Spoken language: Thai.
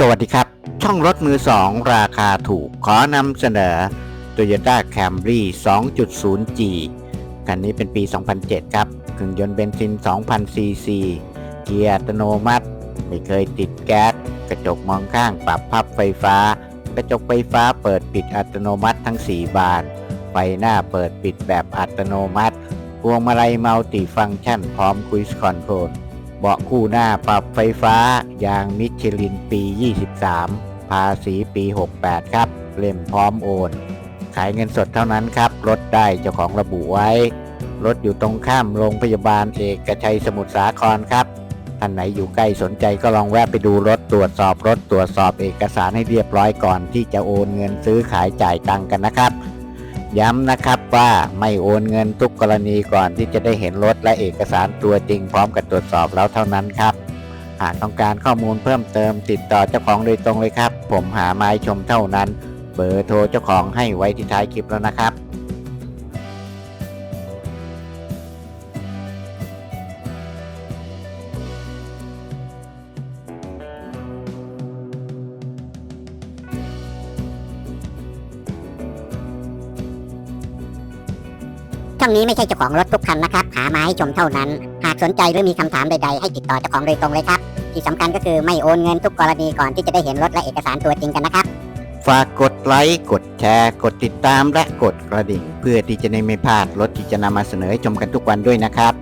สวัสดีครับ ช่องรถมือ 2 ราคาถูกขอนำเสนอ Toyota Camry 2.0G คันนี้เป็นปี 2007 ครับเครื่องยนต์เบนซิน 2,000 ซีซี เกียร์อัตโนมัติ ไม่เคยติดแก๊ส กระจกมองข้างปรับพับไฟฟ้า กระจกไฟฟ้าเปิดปิดอัตโนมัติทั้ง 4 บาน ไฟหน้าเปิดปิดแบบอัตโนมัติ พวงมาลัยมัลติฟังก์ชันพร้อมคุยส์คอนโทรล เบาะคู่หน้าปรับไฟฟ้า ยางมิชลินปี 23 ภาษีปี 68 ครับ เล่มพร้อมโอน ขายเงินสดเท่านั้นครับรถได้เจ้าของระบุไว้รถอยู่ตรงข้ามโรงพยาบาลเอกชัยสมุทรสาครครับท่านไหนอยู่ใกล้สนใจก็ลองแวะไปดูรถตรวจสอบรถตรวจสอบเอกสารให้เรียบร้อยก่อนที่จะโอนเงินซื้อขายจ่ายตังกันนะครับ ย้ำนะครับว่าไม่โอนเงินทุกกรณีก่อนที่จะได้เห็นรถและเอกสารตัวจริงพร้อมกับตรวจสอบแล้วเท่านั้นครับ หากต้องการข้อมูลเพิ่มเติมติดต่อเจ้าของโดยตรงเลยครับ ผมหาไม้ชมเท่านั้น เบอร์โทรเจ้าของให้ไว้ที่ท้ายคลิปแล้วนะครับ ช่องนี้ไม่ใช่เจ้าของรถทุกคันนะครับ หามาให้ชมเท่านั้น หากสนใจหรือมีคำถามใดๆ ให้ติดต่อเจ้าของโดยตรงเลยครับ ที่สำคัญก็คือไม่โอนเงินทุกกรณีก่อนที่จะได้เห็นรถและเอกสารตัวจริงกันนะครับ ฝากกดไลค์ กดแชร์ กดติดตามและกดกระดิ่ง เพื่อที่จะได้ไม่พลาดรถที่จะนำมาเสนอให้ชมกันทุกวันด้วยนะครับ